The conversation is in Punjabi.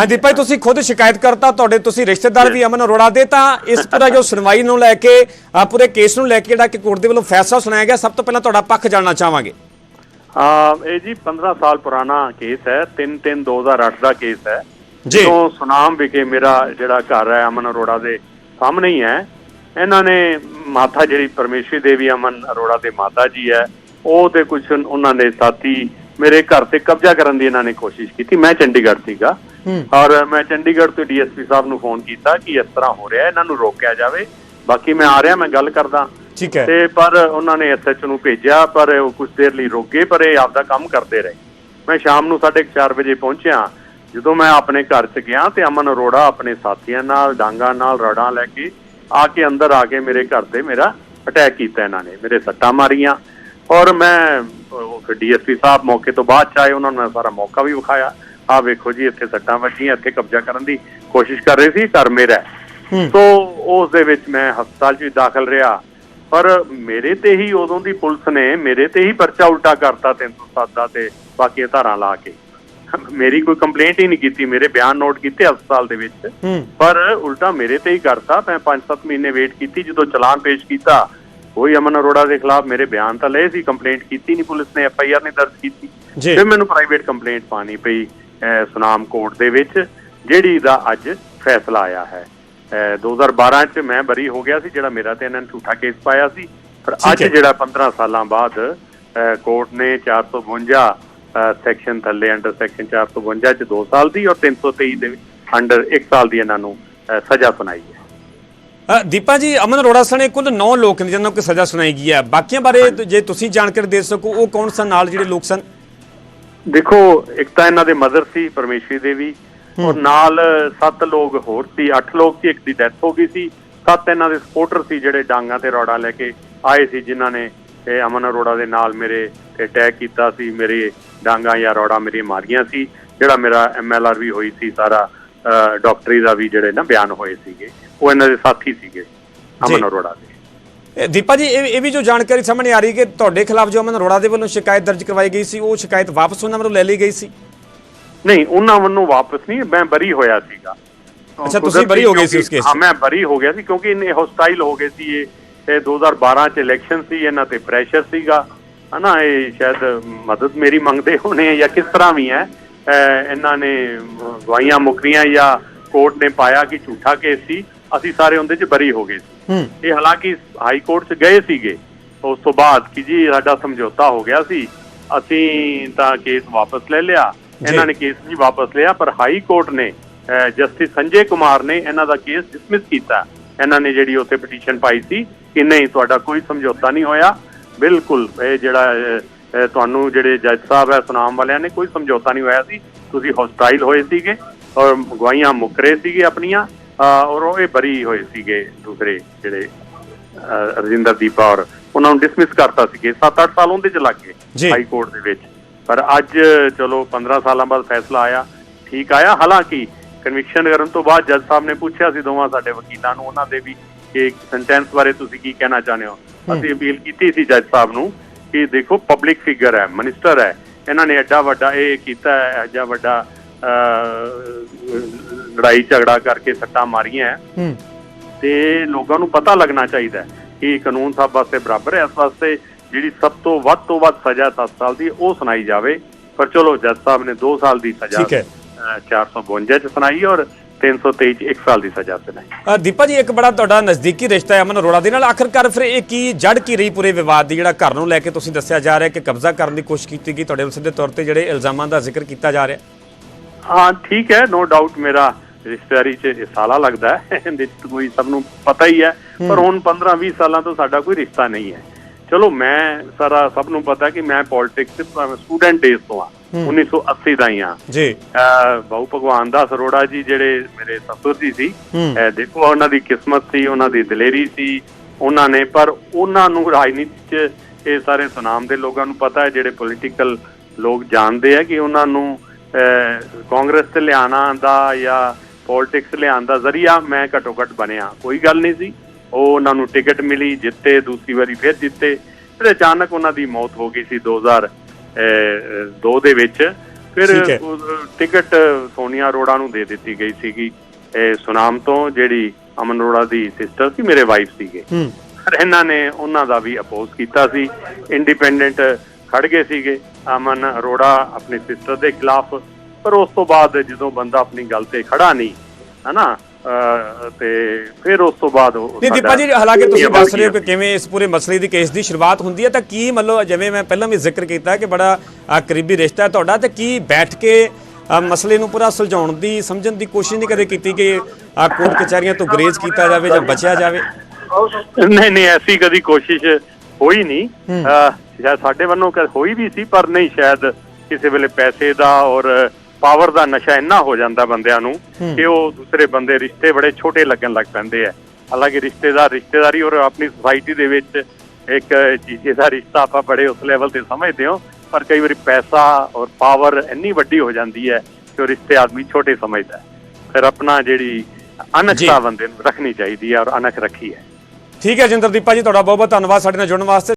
ਹਾਂਜੀ ਭਾਈ ਤੁਸੀਂ ਖੁਦ ਸ਼ਿਕਾਇਤ ਕਰਤਾ ਤੁਹਾਡੇ ਤੁਸੀਂ ਰਿਸ਼ਤੇਦਾਰ ਵੀ ਅਮਨ ਅਰੋੜਾ ਦੇ ਤਾਂ ਇਸ ਪੂਰਾ ਜੋ ਸੁਣਵਾਈ ਨੂੰ ਲੈ ਕੇ ਪੂਰੇ ਕੇਸ ਨੂੰ ਲੈ ਕੇ ਜਿਹੜਾ ਕਿ ਕੋਰਟ ਦੇ ਵੱਲੋਂ ਫੈਸਲਾ ਸੁਣਾਇਆ ਗਿਆ ਸਭ ਤੋਂ ਪਹਿਲਾਂ ਤੁਹਾਡਾ ਪੱਖ ਜਾਣਨਾ ਚਾਹਾਂਗੇ। ਆ ਇਹ ਜੀ 15 ਸਾਲ ਪੁਰਾਣਾ ਕੇਸ ਹੈ 3-3 2008 ਦਾ ਕੇਸ ਹੈ। ਜੀ। ਸੁਨਾਮ ਵਿਖੇ ਮੇਰਾ ਜਿਹੜਾ ਘਰ ਹੈ ਅਮਨ ਅਰੋੜਾ ਦੇ ਸਾਹਮਣੇ ਹੀ ਹੈ ਇਹਨਾਂ ਨੇ ਮਾਤਾ ਜਿਹੜੀ ਪਰਮੇਸ਼ਵਰੀ ਦੇਵੀ ਅਮਨ ਅਰੋੜਾ ਦੇ ਮਾਤਾ ਜੀ ਹੈ ਉਹ ਤੇ ਕੁਝ ਉਹਨਾਂ ਦੇ ਸਾਥੀ ਮੇਰੇ ਘਰ ਤੇ ਕਬਜ਼ਾ ਕਰਨ ਦੀ ਇਹਨਾਂ ਨੇ ਕੋਸ਼ਿਸ਼ ਕੀਤੀ। ਮੈਂ ਚੰਡੀਗੜ੍ਹ ਸੀਗਾ। ਔਰ ਮੈਂ ਚੰਡੀਗੜ੍ਹ ਤੋਂ ਡੀਐਸਪੀ ਸਾਹਿਬ ਨੂੰ ਫੋਨ ਕੀਤਾ ਕਿ ਇਸ ਤਰ੍ਹਾਂ ਹੋ ਰਿਹਾ ਇਹਨਾਂ ਨੂੰ ਰੋਕਿਆ ਜਾਵੇ। ਬਾਕੀ ਮੈਂ ਆ ਰਿਹਾ ਮੈਂ ਗੱਲ ਕਰਦਾ। ਠੀਕ ਹੈ। ਤੇ ਪਰ ਉਹਨਾਂ ਨੇ ਐਸਐਚ ਨੂੰ ਭੇਜਿਆ ਪਰ ਉਹ ਕੁਝ ਦੇਰ ਲਈ ਰੁਕ ਪਰ ਇਹ ਆਪਦਾ ਕੰਮ ਕਰਦੇ ਰਹੇ। ਮੈਂ ਸ਼ਾਮ ਨੂੰ 4:30 ਵਜੇ ਪਹੁੰਚਿਆ। ਜਦੋਂ ਮੈਂ ਆਪਣੇ ਘਰ 'ਚ ਗਿਆ ਤੇ ਅਮਨ ਅਰੋੜਾ ਆਪਣੇ ਸਾਥੀਆਂ ਨਾਲ ਡਾਂਗਾ ਨਾਲ ਰੜਾਂ ਲੈ ਕੇ ਆ ਕੇ ਅੰਦਰ ਆ ਕੇ ਮੇਰੇ ਘਰ ਤੇ ਮੇਰਾ ਅਟੈਕ ਕੀਤਾ ਇਹਨਾਂ ਨੇ ਮੇਰੇ ਸੱਟਾਂ ਮਾਰੀਆਂ। ਔਰ ਮੈਂ ਡੀਐਸਪੀ ਸਾਹਿਬ ਮੌਕੇ ਤੋਂ ਬਾਅਦ 'ਚ ਆਏ ਉਹਨਾਂ ਨੂੰ ਸਾਰਾ ਮੌਕਾ ਵੀ ਵਿਖਾਇਆ। ਆ ਵੇਖੋ ਜੀ ਇੱਥੇ ਸੱਟਾਂ ਵੱਜੀਆਂ ਇੱਥੇ ਕਬਜ਼ਾ ਕਰਨ ਦੀ ਕੋਸ਼ਿਸ਼ ਕਰ ਰਹੇ ਸੀ ਘਰ ਮੇਰਾ। ਸੋ ਉਸ ਦੇ ਵਿੱਚ ਮੈਂ ਹਸਪਤਾਲ 'ਚ ਦਾਖਲ ਰਿਹਾ। ਪਰ ਮੇਰੇ ਤੇ ਹੀ ਉਦੋਂ ਦੀ ਪੁਲਿਸ ਨੇ ਮੇਰੇ ਤੇ ਹੀ ਪਰਚਾ ਉਲਟਾ ਕਰਤਾ 307 ਦਾ ਤੇ ਬਾਕੀ ਧਾਰਾਂ ਲਾ ਕੇ। ਮੇਰੀ ਕੋਈ ਕੰਪਲੇਂਟ ਹੀ ਨਹੀਂ ਕੀਤੀ ਮੇਰੇ ਬਿਆਨ ਨੋਟ ਕੀਤੇ ਹਸਪਤਾਲ ਦੇ ਵਿੱਚ। ਪਰ ਉਲਟਾ ਮੇਰੇ ਤੇ ਹੀ ਕਰਤਾ ਮੈਂ 5-7 ਮਹੀਨੇ ਵੇਟ ਕੀਤੀ ਜਦੋਂ ਚਲਾਨ ਪੇਸ਼ ਕੀਤਾ। ਕੋਈ ਅਮਨ ਅਰੋੜਾ ਦੇ ਖਿਲਾਫ ਮੇਰੇ ਬਿਆਨ ਤਾਂ ਲਏ ਸੀ ਕੰਪਲੇਂਟ ਕੀਤੀ ਨਹੀਂ ਪੁਲਿਸ ਨੇ ਐਫ ਆਈ ਆਰ ਨਹੀਂ ਦਰਜ ਕੀਤੀ। ਫਿਰ ਮੈਨੂੰ ਪ੍ਰਾਈਵੇਟ ਕੰਪਲੇਂਟ ਪਾਣੀ ਪਈ। ਸੁਨਾਮ ਕੋਰਟ ਦੇ ਵਿੱਚ ਜਿਹੜੀ ਦਾ ਅੱਜ ਫੈਸਲਾ ਆਇਆ ਹੈ। ਅਹ, 2012 ਚ ਮੈਂ ਬਰੀ ਹੋ ਗਿਆ ਸੀ ਜਿਹੜਾ ਮੇਰਾ ਤੇ ਇਹਨਾਂ ਨੇ ਝੂਠਾ ਕੇਸ ਪਾਇਆ ਸੀ। ਪਰ ਅੱਜ। ਜਿਹੜਾ 15 ਸਾਲਾਂ ਬਾਅਦ ਕੋਰਟ ਨੇ 452 ਸੈਕਸ਼ਨ ਥੱਲੇ ਅੰਡਰ ਸੈਕਸ਼ਨ 452 ਚ 2 ਸਾਲ ਦੀ ਔਰ 323 ਦੇ ਅੰਡਰ 1 ਸਾਲ ਦੀ ਇਹਨਾਂ ਨੂੰ ਸਜ਼ਾ ਸੁਣਾਈ ਹੈ। ਦੀਪਾ ਜੀ ਅਮਨ ਅਰੋੜਾ ਸਣੇ ਕੁੱਲ 9 ਲੋਕ ਨੇ ਜਿਨ੍ਹਾਂ ਨੂੰ ਕਿ ਸਜ਼ਾ ਸੁਣਾਈ ਗਈ ਹੈ। ਬਾਕੀਆਂ ਬਾਰੇ ਜੇ ਤੁਸੀਂ ਜਾਣਕਾਰੀ ਦੇ ਸਕੋ ਉਹ ਕੌਣ ਸਨ? ਨਾਲ ਜਿਹੜੇ ਲੋਕ ਸਨ? ਦੇਖੋ ਇੱਕ ਤਾਂ ਇਹਨਾਂ ਦੇ ਮਦਰ ਸੀ ਪਰਮੇਸ਼ਵਰੀ ਦੇਵੀ ਔਰ ਨਾਲ ਸੱਤ ਲੋਕ ਹੋਰ ਸੀ ਅੱਠ ਲੋਕ ਸੀ ਇੱਕ ਦੀ ਡੈਥ ਹੋ ਗਈ ਸੀ। ਸੱਤ ਇਹਨਾਂ ਦੇ ਸਪੋਰਟਰ ਸੀ ਜਿਹੜੇ ਡਾਂਗਾ ਤੇ ਰੋੜਾ ਲੈ ਕੇ ਆਏ ਸੀ ਜਿਨ੍ਹਾਂ ਨੇ ਇਹ ਅਮਨ ਅਰੋੜਾ ਦੇ ਨਾਲ ਮੇਰੇ ਤੇ ਅਟੈਕ ਕੀਤਾ ਸੀ ਮੇਰੇ ਡਾਂਗਾ ਜਾਂ ਰੋੜਾ ਮੇਰੀ ਮਾਰੀਆਂ ਸੀ ਜਿਹੜਾ ਮੇਰਾ ਐਮਐਲਆਰ ਵੀ ਹੋਈ ਸੀ ਸਾਰਾ ਡਾਕਟਰੀ ਦਾ ਵੀ ਜਿਹੜੇ ਨਾ ਬਿਆਨ ਹੋਏ ਸੀਗੇ ਉਹ ਇਹਨਾਂ ਦੇ ਸਾਥੀ ਸੀਗੇ ਅਮਨ। ਅਰੋੜਾ ਦੇ। ਦੀਪਾ ਜੀ ਇਹ ਇਹ ਵੀ ਜੋ ਜਾਣਕਾਰੀ ਸਾਹਮਣੇ ਆ ਰਹੀ ਕਿ ਤੁਹਾਡੇ ਖਿਲਾਫ ਜੋ ਅਮਨ ਅਰੋੜਾ ਦੇ ਵੱਲੋਂ ਸ਼ਿਕਾਇਤ ਦਰਜ ਕਰਵਾਈ ਗਈ ਸੀ ਉਹ ਸ਼ਿਕਾਇਤ ਵਾਪਸ ਉਹਨਾਂ ਵੱਲੋਂ ਲੈ ਲਈ ਗਈ ਸੀ? ਨਹੀਂ ਉਹਨਾਂ ਵੱਲੋਂ ਵਾਪਸ ਨਹੀਂ ਮੈਂ ਬਰੀ ਹੋਇਆ ਸੀਗਾ। ਅੱਛਾ, ਤੁਸੀਂ ਬਰੀ ਹੋ ਗਏ ਸੀ ਉਸ 'ਚ? ਹਾਂ ਮੈਂ ਬਰੀ ਹੋ ਗਿਆ ਸੀ ਕਿਉਂਕਿ ਇਹਨੇ ਹੋਸਟਾਈਲ ਹੋ ਗਏ ਸੀ ਇਹ। ਤੇ 2012 ਚ ਇਲੈਕਸ਼ਨ ਸੀ ਇਹਨਾਂ ਤੇ ਪ੍ਰੈਸ਼ਰ ਸੀਗਾ। ਹਨਾ ਇਹ ਸ਼ਾਇਦ ਮਦਦ ਮੇਰੀ ਮੰਗਦੇ ਹੋਣੇ ਜਾਂ ਕਿਸ ਤਰ੍ਹਾਂ ਵੀ ਹੈ। ਇਹਨਾਂ ਨੇ ਗਵਾਈਆਂ ਮੁਕਰੀਆਂ ਜਾਂ ਕੋਰਟ ਨੇ ਪਾਇਆ ਕਿ ਝੂਠਾ ਕੇਸ ਸੀ। ਅਸੀਂ ਸਾਰੇ ਉਹਦੇ ਚ ਬਰੀ ਹੋ ਗਏ ਸੀ। ਇਹ ਹਾਲਾਂਕਿ ਹਾਈ ਕੋਰਟ 'ਚ ਗਏ ਸੀਗੇ। ਉਸ ਤੋਂ ਬਾਅਦ ਕਿ ਜੀ ਸਾਡਾ ਸਮਝੌਤਾ ਹੋ ਗਿਆ ਸੀ। ਅਸੀਂ ਤਾਂ ਕੇਸ ਵਾਪਸ ਲੈ ਲਿਆ। ਇਹਨਾਂ ਨੇ ਕੇਸ ਨਹੀਂ ਵਾਪਸ ਲਿਆ ਪਰ ਹਾਈ ਕੋਰਟ ਨੇ ਜਸਟਿਸ ਸੰਜੇ ਕੁਮਾਰ ਨੇ ਇਹਨਾਂ ਦਾ ਕੇਸ ਡਿਸਮਿਸ ਕੀਤਾ। ਇਹਨਾਂ ਨੇ ਜਿਹੜੀ ਉੱਥੇ ਪਟੀਸ਼ਨ ਪਾਈ ਸੀ ਕਿ ਨਹੀਂ ਤੁਹਾਡਾ ਕੋਈ ਸਮਝੌਤਾ ਨਹੀਂ ਹੋਇਆ। ਬਿਲਕੁਲ ਇਹ ਜਿਹੜਾ ਤੁਹਾਨੂੰ ਜਿਹੜੇ ਜੱਜ ਸਾਹਿਬ ਹੈ ਸੁਨਾਮ ਵਾਲਿਆਂ ਨੇ ਕੋਈ ਸਮਝੌਤਾ ਨਹੀਂ ਹੋਇਆ ਸੀ। ਤੁਸੀਂ ਹੌਸਟਾਈਲ ਹੋਏ ਸੀਗੇ ਔਰ ਗਵਾਹੀਆਂ ਮੁਕਰੇ ਸੀਗੇ ਆਪਣੀਆਂ। ਔਰ ਉਹ ਇਹ ਬਰੀ ਹੋਏ ਸੀਗੇ ਦੂਸਰੇ ਜਿਹੜੇ ਰਜਿੰਦਰ ਦੀਪਾ ਔਰ ਉਹਨਾਂ ਨੂੰ ਡਿਸਮਿਸ ਕਰਤਾ ਸੀਗੇ 7-8 ਸਾਲ ਉਹਦੇ ਚ ਲੱਗ। ਗਏ ਹਾਈ ਕੋਰਟ ਦੇ ਵਿੱਚ। ਪਰ ਅੱਜ ਚਲੋ 15 ਸਾਲਾਂ ਬਾਅਦ ਫੈਸਲਾ ਆਇਆ ਠੀਕ ਆਇਆ। ਹਾਲਾਂਕਿ ਕਨਵਿਕਸ਼ਨ ਕਰਨ ਤੋਂ ਬਾਅਦ ਜੱਜ ਸਾਹਿਬ ਨੇ ਪੁੱਛਿਆ ਸੀ ਦੋਵਾਂ ਸਾਡੇ ਵਕੀਲਾਂ ਨੂੰ ਉਹਨਾਂ ਦੇ ਵੀ ਕਿ ਸੈਂਟੈਂਸ ਬਾਰੇ ਤੁਸੀਂ ਕੀ ਕਹਿਣਾ ਚਾਹੁੰਦੇ ਹੋ? ਅਸੀਂ ਅਪੀਲ ਕੀਤੀ ਸੀ ਜੱਜ ਸਾਹਿਬ ਨੂੰ ਕਿ ਦੇਖੋ ਪਬਲਿਕ ਫਿਗਰ ਹੈ ਮਿਨਿਸਟਰ ਹੈ। ਇਹਨਾਂ ਨੇ ਐਡਾ ਵੱਡਾ ਇਹ ਕੀਤਾ ਹੈ ਐਡਾ ਵੱਡਾ ਲੜਾਈ ਝਗੜਾ ਕਰਕੇ ਸੱਟਾਂ ਮਾਰੀਆਂ ਹੈ। ਤੇ ਲੋਕਾਂ ਨੂੰ ਪਤਾ ਲੱਗਣਾ ਚਾਹੀਦਾ ਕਿ ਕਾਨੂੰਨ ਸਭ ਵਾਸਤੇ ਬਰਾਬਰ ਹੈ। ਇਸ ਵਾਸਤੇ ਜਿਹੜੀ ਸਭ ਤੋਂ ਵੱਧ ਤੋਂ ਵੱਧ ਸਜ਼ਾ 7 ਸਾਲ ਦੀ ਉਹ ਸੁਣਾਈ ਜਾਵੇ। ਪਰ ਚਲੋ ਜੱਜ ਸਾਹਿਬ ਨੇ 2 ਸਾਲ ਦੀ ਸਜ਼ਾ ਠੀਕ ਹੈ। ਅਹ, 452 ਚ ਸੁਣਾਈ ਔਰ 323 ਚ 1 ਸਾਲ ਦੀ ਸਜ਼ਾ ਸੁਣਾਈ। ਦੀਪਾ ਜੀ ਇੱਕ ਬੜਾ ਤੁਹਾਡਾ ਨਜ਼ਦੀਕੀ ਰਿਸ਼ਤਾ ਹੈ ਅਮਨ ਅਰੋੜਾ ਦੇ ਨਾਲ। ਆਖਰਕਾਰ ਫਿਰ ਇਹ ਕੀ ਜੜ ਕੀ ਰਹੀ ਪੂਰੇ ਵਿਵਾਦ ਦੀ? ਜਿਹੜਾ ਘਰ ਨੂੰ ਲੈ ਕੇ ਤੁਸੀਂ ਦੱਸਿਆ ਜਾ ਰਿਹਾ ਕਿ ਕਬਜ਼ਾ ਕਰਨ ਦੀ ਕੋਸ਼ਿਸ਼ ਕੀਤੀ ਗਈ ਤੁਹਾਡੇ ਸਿੱਧੇ ਤੌਰ ਤੇ ਜਿਹੜੇ ਇਲਜ਼ਾਮਾਂ ਦਾ ਜ਼ਿਕਰ ਕੀਤਾ ਜਾ ਰਿਹਾ। ਹਾਂ ਠੀਕ ਹੈ ਨੋ ਡਾਊਟ ਮੇਰਾ ਰਿਸ਼ਤੇਦਾਰੀ ਚ ਇਹ ਸਾਲਾ ਲੱਗਦਾ ਹੈ ਇਹਦੇ ਚ ਕੋਈ ਸਭ ਨੂੰ ਪਤਾ ਹੀ ਹੈ ਪਰ ਹੁਣ 15 20 ਸਾਲਾਂ ਤੋਂ ਸਾਡਾ ਕੋਈ ਰਿਸ਼ਤਾ ਨਹੀਂ ਹੈ। ਚਲੋ ਮੈਂ ਸਾਰਾ ਸਭ ਨੂੰ ਪਤਾ ਕਿ ਮੈਂ ਪੋਲਿਟਿਕਸ ਸਟੂਡੈਂਟ ਡੇਜ਼ ਤੋਂ ਆ 1980 ਦਾ ਹੀ ਆ ਜੀ। ਭਗਵਾਨ ਦਾਸ ਅਰੋੜਾ ਜੀ ਜਿਹੜੇ ਮੇਰੇ ਸਸੁਰ ਜੀ ਸੀ ਦੇਖੋ ਉਹਨਾਂ ਦੀ ਕਿਸਮਤ ਸੀ ਉਹਨਾਂ ਦੀ ਦਲੇਰੀ ਸੀ ਉਹਨਾਂ ਨੇ ਪਰ ਉਹਨਾਂ ਨੂੰ ਰਾਜਨੀਤੀ 'ਚ ਇਹ ਸਾਰੇ ਸੁਨਾਮ ਦੇ ਲੋਕਾਂ ਨੂੰ ਪਤਾ ਹੈ ਜਿਹੜੇ ਪੋਲੀਟੀਕਲ ਲੋਕ ਜਾਣਦੇ ਆ ਕਿ ਉਹਨਾਂ ਨੂੰ ਕਾਂਗਰਸ ਤੇ ਲਿਆਣਾ ਦਾ ਜਾਂ ਪੋਲਿਟਿਕਸ ਲਿਆਉਣ ਦਾ ਜ਼ਰੀਆ ਮੈਂ ਘੱਟੋ ਘੱਟ ਬਣਿਆ। ਕੋਈ ਗੱਲ ਨਹੀਂ ਸੀ। ਉਹ ਉਹਨਾਂ ਨੂੰ ਟਿਕਟ ਮਿਲੀ ਜਿੱਤੇ ਦੂਸਰੀ ਵਾਰੀ ਫਿਰ ਜਿੱਤੇ। ਫਿਰ ਅਚਾਨਕ ਉਹਨਾਂ ਦੀ ਮੌਤ ਹੋ ਗਈ ਸੀ 2002 ਦੇ ਵਿੱਚ। ਫਿਰ ਟਿਕਟ ਸੋਨੀਆ ਅਰੋੜਾ ਨੂੰ ਦੇ ਦਿੱਤੀ ਗਈ ਸੀਗੀ ਇਹ ਸੁਨਾਮ ਤੋਂ ਜਿਹੜੀ ਅਮਨ ਅਰੋੜਾ ਦੀ ਸਿਸਟਰ ਸੀ ਮੇਰੇ ਵਾਈਫ ਸੀਗੇ। ਹੂੰ। ਪਰ ਇਹਨਾਂ ਨੇ ਉਹਨਾਂ ਦਾ ਵੀ ਅਪੋਜ਼ ਕੀਤਾ ਸੀ। ਇੰਡੀਪੈਂਡੈਂਟ ਖੜ ਗਏ ਸੀਗੇ। ਅਮਨ ਅਰੋੜਾ ਆਪਣੀ ਸਿਸਟਰ ਦੇ ਖਿਲਾਫ ਪਰ ਉਸ ਤੋਂ ਬਾਅਦ ਜਦੋਂ ਬੰਦਾ ਆਪਣੀ ਗੱਲ ਤੇ ਖੜਾ ਨਹੀਂ ਹਨਾ ਤੇ ਫਿਰ ਉਸ ਤੋਂ ਬਾਅਦ ਨਹੀਂ ਦੀਪਾ ਜੀ ਹਾਲਾਂਕਿ ਤੁਸੀਂ ਦੱਸ ਰਹੇ ਹੋ ਕਿ ਕਿਵੇਂ ਇਸ ਪੂਰੇ ਮਸਲੇ ਦੀ ਕੇਸ ਦੀ ਸ਼ੁਰੂਆਤ ਹੁੰਦੀ ਹੈ ਤਾਂ ਕੀ ਮਤਲਬ ਜਿਵੇਂ ਮੈਂ ਪਹਿਲਾਂ ਵੀ ਜ਼ਿਕਰ ਕੀਤਾ ਕਿ ਬੜਾ ਕਰੀਬੀ ਰਿਸ਼ਤਾ ਹੈ ਤੁਹਾਡਾ ਤੇ ਕੀ ਬੈਠ ਕੇ ਮਸਲੇ ਨੂੰ ਪੂਰਾ ਸੁਲਝਾਉਣ ਦੀ ਸਮਝਣ ਦੀ ਕੋਸ਼ਿਸ਼ ਨਹੀਂ ਕਦੇ ਕੀਤੀ ਕਿ ਕੋਰਟ ਕਚਹਿਰੀਆਂ ਤੋਂ ਗਰੇਜ਼ ਕੀਤਾ ਜਾਵੇ ਜਾਂ ਬਚਿਆ ਜਾਵੇ? ਨਹੀਂ ਨਹੀਂ ਐਸੀ ਕਦੀ ਕੋਸ਼ਿਸ਼ ਹੋਈ ਨਹੀਂ। ਸ਼ਾਇਦ ਸਾਡੇ ਵੱਲੋਂ ਹੋਈ ਵੀ ਸੀ ਪਰ ਨਹੀਂ ਸ਼ਾਇਦ ਕਿਸੇ ਵੇਲੇ ਪੈਸੇ ਦਾ ਔਰ ਪਾਵਰ ਦਾ ਨਸ਼ਾ ਇੰਨਾ ਹੋ ਜਾਂਦਾ ਬੰਦਿਆਂ ਨੂੰ ਕਿ ਉਹ ਦੂਸਰੇ ਬੰਦੇ ਰਿਸ਼ਤੇ ਬੜੇ ਛੋਟੇ ਲੱਗਣ ਲੱਗ ਪੈਂਦੇ ਆ। ਹਾਲਾਂਕਿ ਰਿਸ਼ਤੇਦਾਰ ਰਿਸ਼ਤੇਦਾਰੀ ਔਰ ਆਪਣੀ ਸੁਸਾਇਟੀ ਦੇ ਵਿੱਚ ਇੱਕ ਜੀਜੇ ਦਾ ਰਿਸ਼ਤਾ ਆਪਾਂ ਬੜੇ ਉਸ ਲੈਵਲ ਤੇ ਸਮਝਦੇ ਹਾਂ ਪਰ ਕਈ ਵਾਰੀ ਪੈਸਾ ਔਰ ਪਾਵਰ ਇੰਨੀ ਵੱਡੀ ਹੋ ਜਾਂਦੀ ਹੈ ਕਿ ਉਹ ਰਿਸ਼ਤੇ ਆਦਮੀ ਛੋਟੇ ਸਮਝਦਾ ਹੈ। ਫਿਰ ਆਪਣਾ ਜਿਹੜੀ ਅਨਖਤਾ ਬੰਦੇ ਨੂੰ ਰੱਖਣੀ ਚਾਹੀਦੀ ਹੈ ਔਰ ਅਨਖ ਰੱਖੀ ਹੈ। ਠੀਕ ਹੈ ਜਿੰਦਰਦੀਪਾ ਜੀ ਤੁਹਾਡਾ ਬਹੁਤ ਬਹੁਤ ਧੰਨਵਾਦ ਸਾਡੇ ਨਾਲ ਜੁੜਨ ਵਾਸਤੇ।